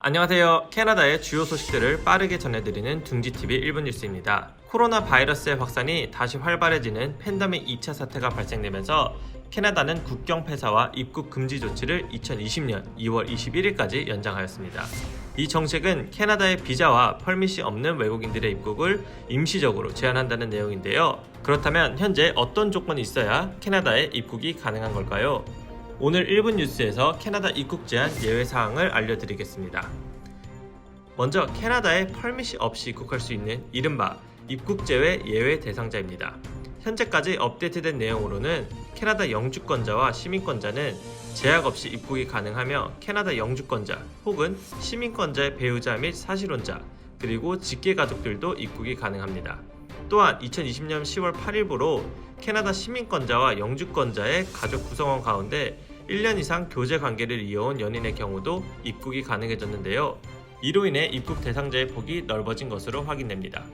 안녕하세요. 캐나다의 주요 소식들을 빠르게 전해드리는 둥지TV 1분 뉴스입니다. 코로나 바이러스의 확산이 다시 활발해지는 팬데믹 2차 사태가 발생되면서 캐나다는 국경 폐사와 입국 금지 조치를 2020년 2월 21일까지 연장하였습니다. 이 정책은 캐나다의 비자와 펄밋이 없는 외국인들의 입국을 임시적으로 제한한다는 내용인데요. 그렇다면 현재 어떤 조건이 있어야 캐나다에 입국이 가능한 걸까요? 오늘 1분 뉴스에서 캐나다 입국 제한 예외 사항을 알려드리겠습니다. 먼저 캐나다에 펄밋이 없이 입국할 수 있는 이른바 입국 제외 예외 대상자입니다. 현재까지 업데이트된 내용으로는 캐나다 영주권자와 시민권자는 제약 없이 입국이 가능하며 캐나다 영주권자 혹은 시민권자의 배우자 및 사실혼자 그리고 직계 가족들도 입국이 가능합니다. 또한 2020년 10월 8일부로 캐나다 시민권자와 영주권자의 가족 구성원 가운데 1년 이상 교제 관계를 이어온 연인의 경우도 입국이 가능해졌는데요. 이로 인해 입국 대상자의 폭이 넓어진 것으로 확인됩니다.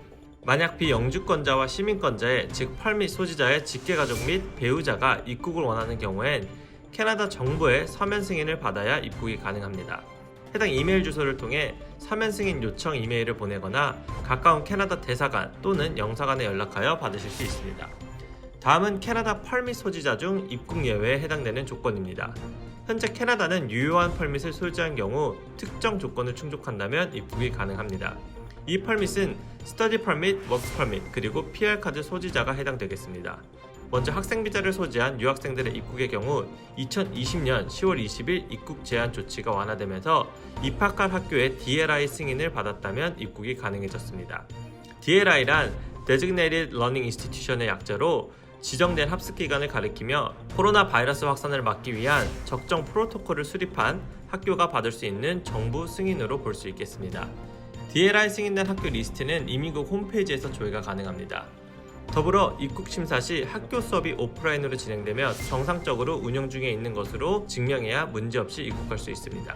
만약 비영주권자와 시민권자의 즉 펄밋 소지자의 직계가족 및 배우자가 입국을 원하는 경우엔 캐나다 정부의 서면 승인을 받아야 입국이 가능합니다. 해당 이메일 주소를 통해 서면 승인 요청 이메일을 보내거나 가까운 캐나다 대사관 또는 영사관에 연락하여 받으실 수 있습니다. 다음은 캐나다 펄밋 소지자 중 입국 예외에 해당되는 조건입니다. 현재 캐나다는 유효한 펄밋을 소지한 경우 특정 조건을 충족한다면 입국이 가능합니다. 이 펄밋은 스터디 펄밋, 워크 펄밋, 그리고 PR 카드 소지자가 해당되겠습니다. 먼저 학생 비자를 소지한 유학생들의 입국의 경우 2020년 10월 20일 입국 제한 조치가 완화되면서 입학할 학교의 DLI 승인을 받았다면 입국이 가능해졌습니다. DLI란 Designated Learning Institution의 약자로 지정된 합숙 기간을 가리키며 코로나 바이러스 확산을 막기 위한 적정 프로토콜을 수립한 학교가 받을 수 있는 정부 승인으로 볼 수 있겠습니다. DLI 승인된 학교 리스트는 이민국 홈페이지에서 조회가 가능합니다. 더불어 입국 심사 시 학교 수업이 오프라인으로 진행되며 정상적으로 운영 중에 있는 것으로 증명해야 문제없이 입국할 수 있습니다.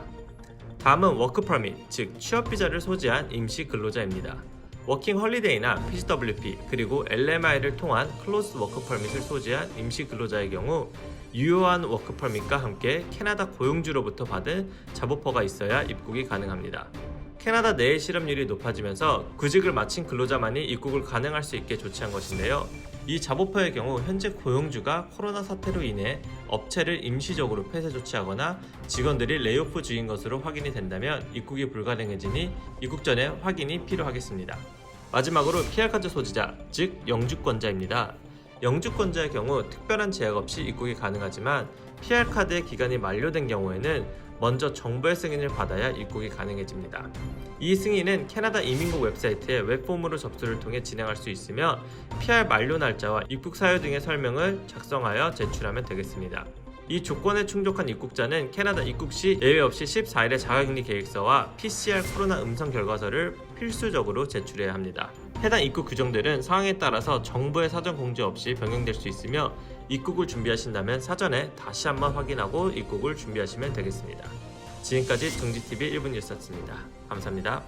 다음은 워크 퍼밋, 즉 취업 비자를 소지한 임시 근로자입니다. 워킹 헐리데이나 PGWP 그리고 LMI를 통한 클로스 워크 퍼밋을 소지한 임시 근로자의 경우 유효한 워크 퍼밋과 함께 캐나다 고용주로부터 받은 잡오퍼가 있어야 입국이 가능합니다. 캐나다 내의 실업률이 높아지면서 구직을 마친 근로자만이 입국을 가능할 수 있게 조치한 것인데요. 이 잡오퍼의 경우 현재 고용주가 코로나 사태로 인해 업체를 임시적으로 폐쇄 조치하거나 직원들이 레이오프 중인 것으로 확인이 된다면 입국이 불가능해지니 입국 전에 확인이 필요하겠습니다. 마지막으로 PR카드 소지자, 즉 영주권자입니다. 영주권자의 경우 특별한 제약 없이 입국이 가능하지만 PR카드의 기간이 만료된 경우에는 먼저 정부의 승인을 받아야 입국이 가능해집니다. 이 승인은 캐나다 이민국 웹사이트에 웹폼으로 접수를 통해 진행할 수 있으며 PR 만료 날짜와 입국 사유 등의 설명을 작성하여 제출하면 되겠습니다. 이 조건에 충족한 입국자는 캐나다 입국 시 예외 없이 14일의 자가격리 계획서와 PCR 코로나 음성 결과서를 필수적으로 제출해야 합니다. 해당 입국 규정들은 상황에 따라서 정부의 사전 공지 없이 변경될 수 있으며 입국을 준비하신다면 사전에 다시 한번 확인하고 입국을 준비하시면 되겠습니다. 지금까지 둥지TV 1분 뉴스였습니다. 감사합니다.